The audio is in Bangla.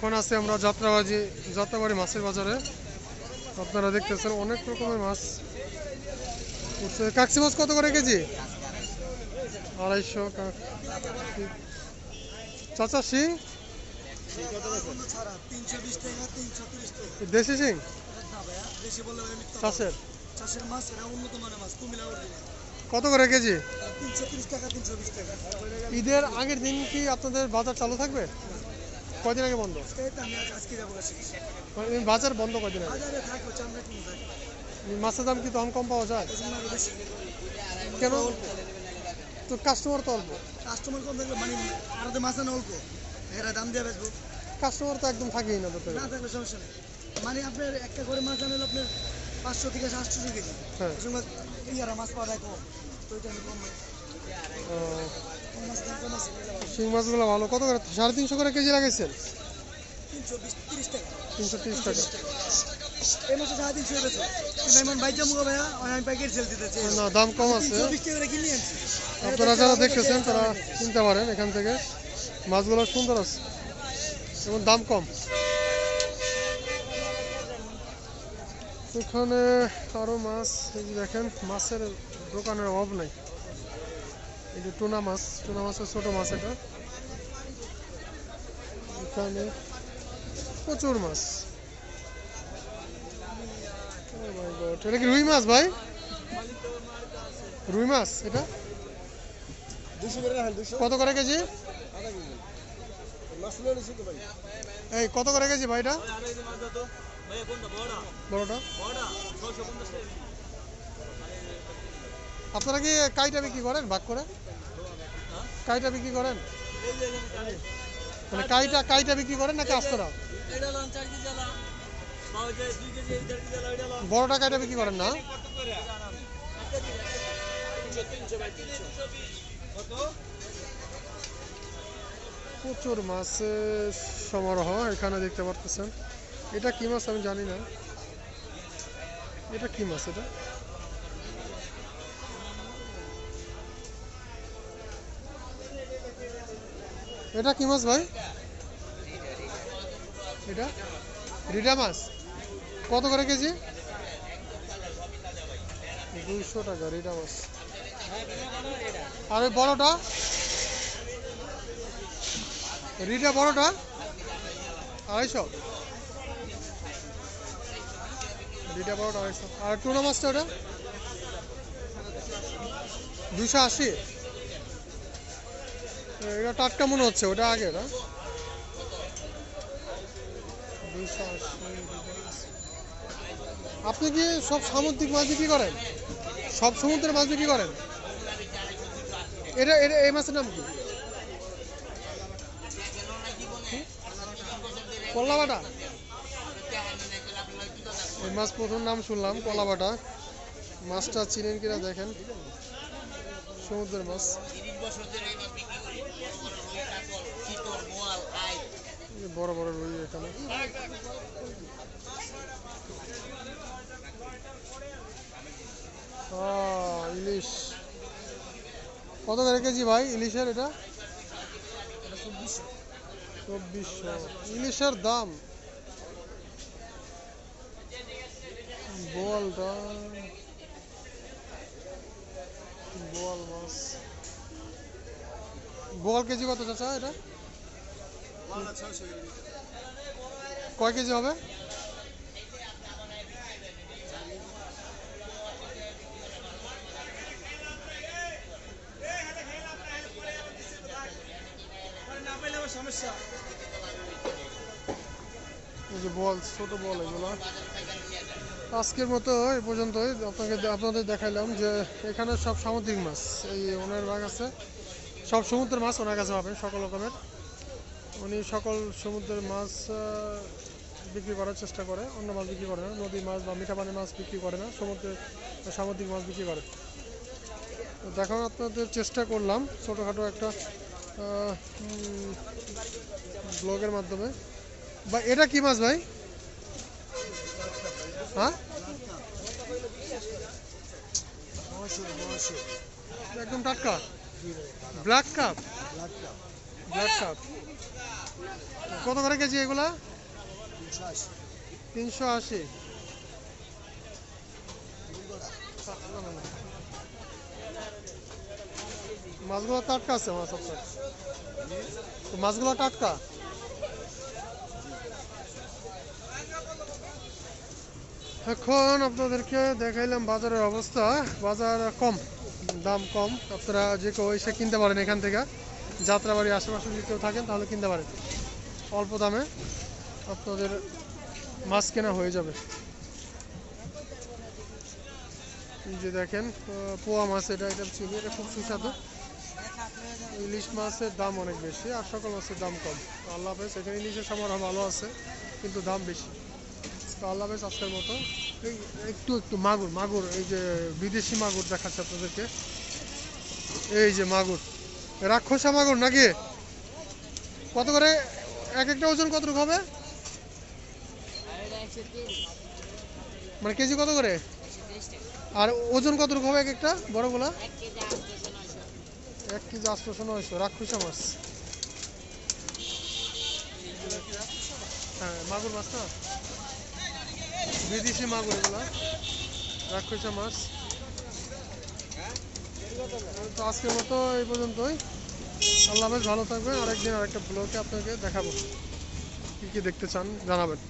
এখন আছি আমরা যাত্রাবাজি, যাত্রাবাড়ি মাছের বাজারে। আপনারা দেখতেছেন অনেক রকমের মাছ উঠছে। কাকসি মাছ কত করে কেজি? আড়াইশো চাচা টাকা দেশি শিং? চাষের? কত করে কেজি? ঈদের আগের দিন কি আপনাদের বাজার চালু থাকবে? কয়দিন আগে বন্ধ? তো মানে বাজার বন্ধ কয়দিন আগে? মাছের দাম কি তখন কম পাওয়া যায়? কেন? তো কাস্টমার তো অল্প। কাস্টমার কম থাকলে মানে আরও মাছ আনা অল্প। এরা দাম দিয়ে বেচবো। কাস্টমার তো একদম থাকেই না না থাকলে সমস্যা নেই। মানে আপনার একটা করে মাছ আনলে আপনার পাঁচশো থেকে সাতশো কেজি। হ্যাঁ। ইয়ারা মাছ পাওয়া যায় কম। তো ওইটা আমি কম। শিং মাছগুলো ভালো। কত করে? সাড়ে তিনশো করে কেজি লাগাইছেন? তিনশো বিশ তিরিশ টাকা না দাম কম আছে। আপনারা যারা দেখতেছেন তারা কিনতে পারেন এখান থেকে। মাছগুলো সুন্দর আছে। এবং দাম কম। এখানে আরও মাছ দেখেন মাছের দোকানের অভাব নাই। এই যে টুনা মাছ টুনা মাছের ছোটো মাছ এটা। এখানে প্রচুর মাছ। এটা কি রুই মাছ ভাই? রুই মাছ এটা? কত করে কেজি? এই কত করে কেজি ভাই এটা? বড়টা? আপনারা কি কাইটা বিক্রি করেন ভাগ করে? কাইটা বিক্রি করেন? মানে কাইটা কাইটা বিক্রি করেন নাকি আস্তরা বড়টা কাইটা বিক্রি করেন না? প্রচুর মাছের সমারোহ এখানে দেখতে পারতেছেন। এটা কি মাছ আমি জানি না। এটা কি মাছ এটা? এটা কি মাছ ভাই? এটা? রিডা মাছ। কত করে কেজি? দুইশো টাকা, রিডা মাছ। আর ওই বড়টা? রিটা বড়টা? আড়াইশো। রিটা বড়টা আড়াইশো। আর টুনা মাছটা ওটা? দুশো আশি। এটা টাটকা মনে হচ্ছে, ওটা আগে না আপনি কি সব সামুদ্রিক মাছ বিক্রি করেন? সব সমুদ্রের মাছ বিক্রি করেন? এটা এটা, এই মাছের নাম কি? কলাবাটা এই মাছ প্রথম নাম শুনলাম কলাবাটা মাছটা চিনেন কিনা দেখেন। সমুদ্রের মাছ এই বড় বড় রুই এখানে। ইলিশ। কত করে কেজি ভাই ইলিশের এটা? চব্বিশশো। ইলিশের দাম? বোয়ালটা বোয়াল মাছ। বোয়াল কেজি কত চাচা এটা? কয় কেজি হবে? বল, ছোট বল এগুলো। আজকের মতো এই পর্যন্তই। আপনাকে আপনাদের দেখাইলাম যে এখানে সব সামুদ্রিক মাছ। এই ওনার ভাগ আছে। সব সমুদ্রের মাছ ওনার কাছে পাবেন সকল রকমের। উনি সকল সমুদ্রের মাছ বিক্রি করার চেষ্টা করে, অন্য মাছ বিক্রি করে না নদীর মাছ বা মিঠা পানির মাছ বিক্রি করে না, সমুদ্রের সামুদ্রিক মাছ বিক্রি করে। তো আপনাদের চেষ্টা করলাম, ছোটোখাটো একটা ব্লগের মাধ্যমে। বা এটা কি মাছ ভাই? হ্যাঁ? একদম টাটকা? Black cup? ব্লাডটা কত করে কেজি এগুলা? তিনশো আশি। মাছগুলো টাটকা আছে মাছ মাছগুলো টাটকা? এখন আপনাদেরকে দেখাইলাম বাজারের অবস্থা। বাজার কম, দাম কম। আপনারা যে কেউ এসে কিনতে পারেন এখান থেকে। যাত্রাবাড়ির আশেপাশে যদি কেউ থাকেন, তাহলে কিনতে পারেন। অল্প দামে আপনাদের মাছ কেনা হয়ে যাবে। যে দেখেন পোয়া মাছ, এটা এটা চিনি এটা খুব সুস্বাদু। ইলিশ মাছের দাম অনেক বেশি, আর সকল মাছের দাম কম। আল্লাহ হাফেজ, এখানে ইলিশের সমারোহ ভালো আছে, কিন্তু দাম বেশি। তো আল্লাহ হাফেজ, আজকের মতো এই একটু একটু মাগুর মাগুর, এই যে বিদেশি মাগুর দেখাচ্ছে আপনাদেরকে। এই যে মাগুর। রাক্ষসা মাগুর নাকি? কত করে? এক একটা ওজন কতটুকু হবে? মানে কেজি কত করে? আর ওজন কতটুকু হবে এক একটা বড় বড়গুলা? এক কেজি আটশোশো নয়শো, রাক্ষসা মাছ হ্যাঁ মাগুর মাছ না? বিদেশি মাগুর এগুলা, রাক্ষসা মাছ তো আজকের মতো এই পর্যন্তই। আল্লাহ হাফেজ, ভালো থাকবেন। আরেকদিন আরেকটা ব্লগে আপনাকে দেখাবো। কী কী দেখতে চান জানাবেন।